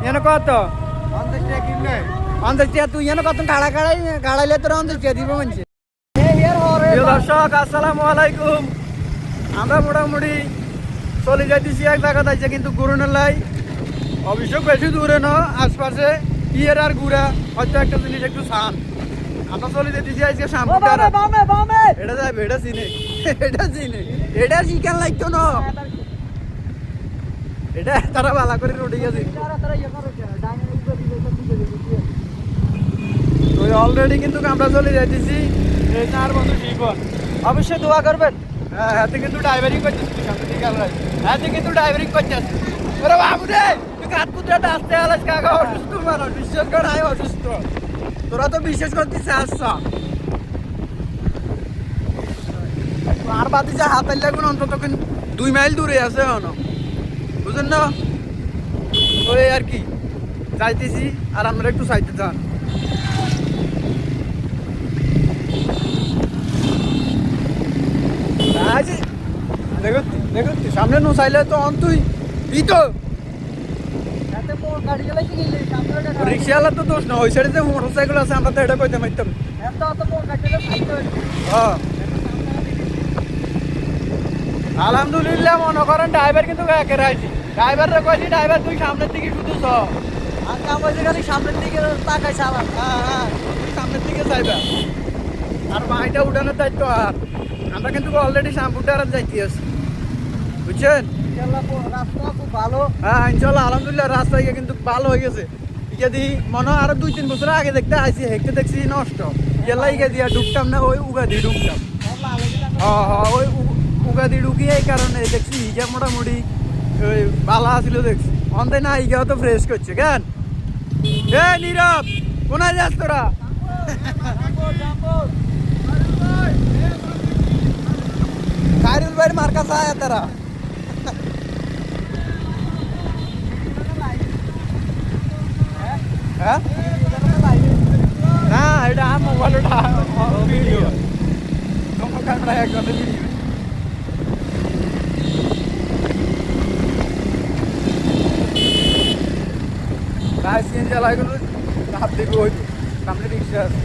এনে কত অন্তর টিয়া তুই এনে কত কাড়া কাড়াই কাড়াইলে তোরা অন্তর টিয়া দিব মানছে দর্শক আসসালামু আলাইকুম আমরা মোটামুটি চলে যাইতেছি এক জায়গা যাইছে কিন্তু গুরুনের লাই অবশ্য বেশি দূরে ন আশপাশে ইয়ের আর গুড়া হয়তো একটা জিনিস একটু শান আমরা চলে যেতেছি আজকে শ্যাম্পুটার এটা যাবে এটা চিনে এটা চিনে এটা চিকেন লাগতো না এটা তারা বালা করে রুটি গেছে। তো অলরেডি কিন্তু আমরা চলে যাইতেছি। এই চার বন্ধু শিবন অবশ্যই দোয়া করবেন। হ্যাঁ হাতে কিন্তু ড্রাইভারিং করতেছি সামনে দিকে আমরা হাতে কিন্তু ড্রাইভারিং করতেছি ওরে বাবু রে তুই কাঠ পুত্রাটা আসতে আলাস কাকা অসুস্থ মানুষ বিশ্বাস কর অসুস্থ। তোরা তো বিশ্বাস করতেছিস আসছা আর বাদি যা হাত লাগুন অন্তত দুই মাইল দূরে আছে এখনও। না ওই আর কি যাইতেছি আর আমরা একটু যান। আজ দেখো দেখো সামনে নো চাইলে তো অন্তই ই তো রিক্সাওয়ালা তো দোষ না ওই সাইডে যে মোটর সাইকেল আছে আমরা তো এটা কইতে পারতাম হ্যাঁ। আলহামদুলিল্লাহ মনে করেন ড্রাইভার কিন্তু একের আইছি। ড্রাইভাররা কইছি ড্রাইভার তুই সামনের দিকে শুধু চ সামনের দিকে তাকাই চালান। হ্যাঁ হ্যাঁ তুই সামনের দিকে যাইবা আর মাইটা উঠানোর দায়িত্ব আর। আমরা কিন্তু অলরেডি শ্যাম্পুটা আর যাইতে আছি। বুঝছেন? রাস্তা খুব ভালো। হ্যাঁ ইনশাল্লাহ আলহামদুলিল্লাহ রাস্তা কিন্তু ভালো হয়ে গেছে। ইয়ে মনে হয় আরও দুই তিন বছর আগে দেখতে আইছি হেঁটে দেখছি নষ্ট। গেলা ইয়ে দিয়া ঢুকতাম না ওই উগাদি ঢুকতাম হ্যাঁ হ্যাঁ ওই উ- উগাদি ঢুকি এই কারণে দেখছি ইগে মোটামুটি, ওই ভালো আসছিল দেখছি। অন্তে না ইগেও তো ফ্রেশ করছে, কেন? এ, নীরব, কোনায় যাস তোরা? কাইরুল ভাইয়ের মার্কা চায় তারা। হ্যাঁ? না, এটা মোবাইল ওটা ভিডিও তোমার ক্যামেরা একদম ভিডিও গায়ে সিএনজি জ্বালাই গেল হাত দেখবে ওই সামনে রিক্সা আছে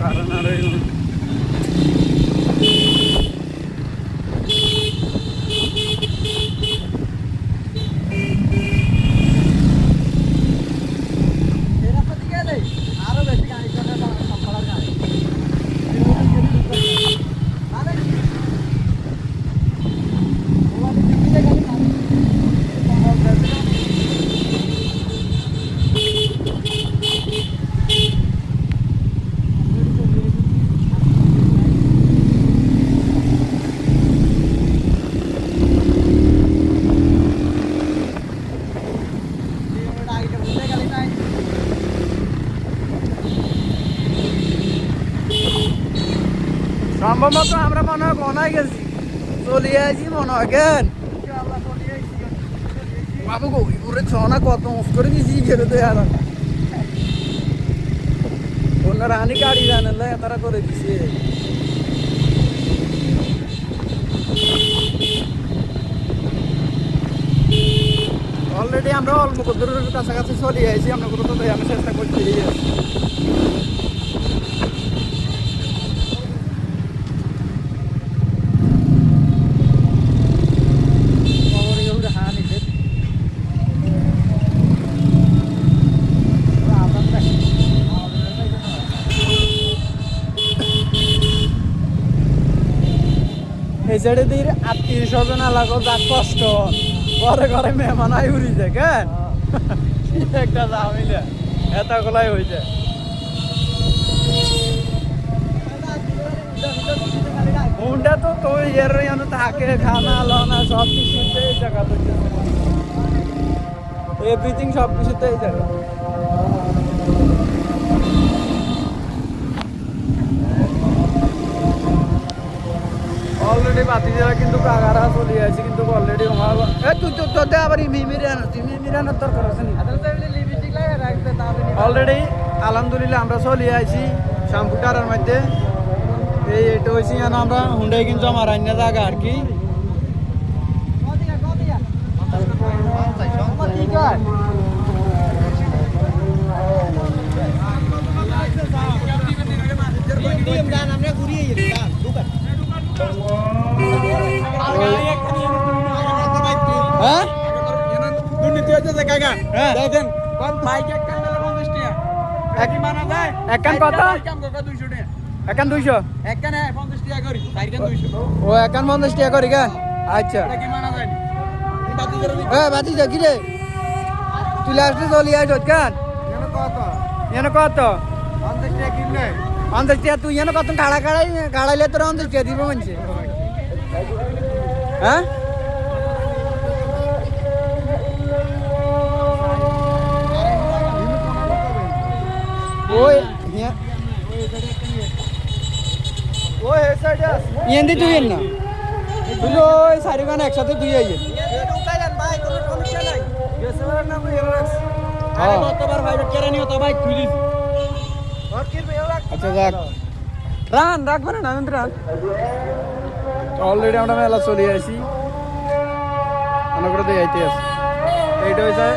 কারণ আর এই এই রাস্তা দিকে এলে আরও বেশি গাড়ি চলে সম্পলার গাড়ি মানে কি? ওখানে দিকে গাড়ি মানে সম্ভব বেশি গাড়ি। এই ওটা আগে বলতে গাড়ি নাই সম্ভবত আমরা মনে হয় গনায় গেছি। চলিয়ে আছি মনে হয় কেন? চলে বাবু গো ঘুরে ছনা কত মুখ করে দিছি গেলে তো আর অন্য রানি গাড়ি জানেন তারা করে দিছে। অলরেডি আমরা অল্প কদরের কাছাকাছি চলে আইছি আমরা কোথাও তো আমি চেষ্টা করছি এই আত্মীয় স্বজন এলাকা যা কষ্ট, ঘরে ঘরে মেহমান আই উড়ি যায় কেন একটা জামিলা এত গলাই হয়েছে হুন্ডা তো তো এর ইয়ানো থাকে, খানা, লনা সব কিছুতে এই জায়গা তো এভরিথিং সব কিছুতে এই জায়গা। অলরেডি কিন্তু কাকারা চলে আছে কিন্তু অলরেডি এ তুই তো তোদের আবার ইমি মিরানো তুই মিরানোর দরকার আছে নি? লিপস্টিক লাগিয়ে রাখতে তাহলে অলরেডি আলহামদুলিল্লাহ আমরা চলে আইছি শ্যাম্পুটারের মধ্যে। এই এটা হয়েছি যেন আমরা হুন্ডাই কিন্তু আমার অন্য জায়গা আর কি। হ্যাঁ? হ্যাঁ। এক মানা যায় এক কত? এক কান কত দুইশো। টাকা একান করি ও একান পঞ্চাশ করি আচ্ছা। এ, বাতি যা কি রে তুই লাস্টে চলি আইস কান? এনে কত? পঞ্চাশ টাকা তুই এনে কাড়াইলে তোর পঞ্চাশ টাকা দিব মানছে। হ্যাঁ? ওই হিয়া- ওই হে সাইডে ইয়েন দি তুই না তুই ওই চারিখানে একসাথে তুই আইয়ে হ্যাঁ। গতবার ভাইবেট কেড়ে নিও তো বাইক তুই দিস আচ্ছা যাক রান রাখবে না আমি রান অলরেডি আমরা মেলা চলে আসি। মনে করে দিয়ে আইতে আছে এইটা হয়েছে।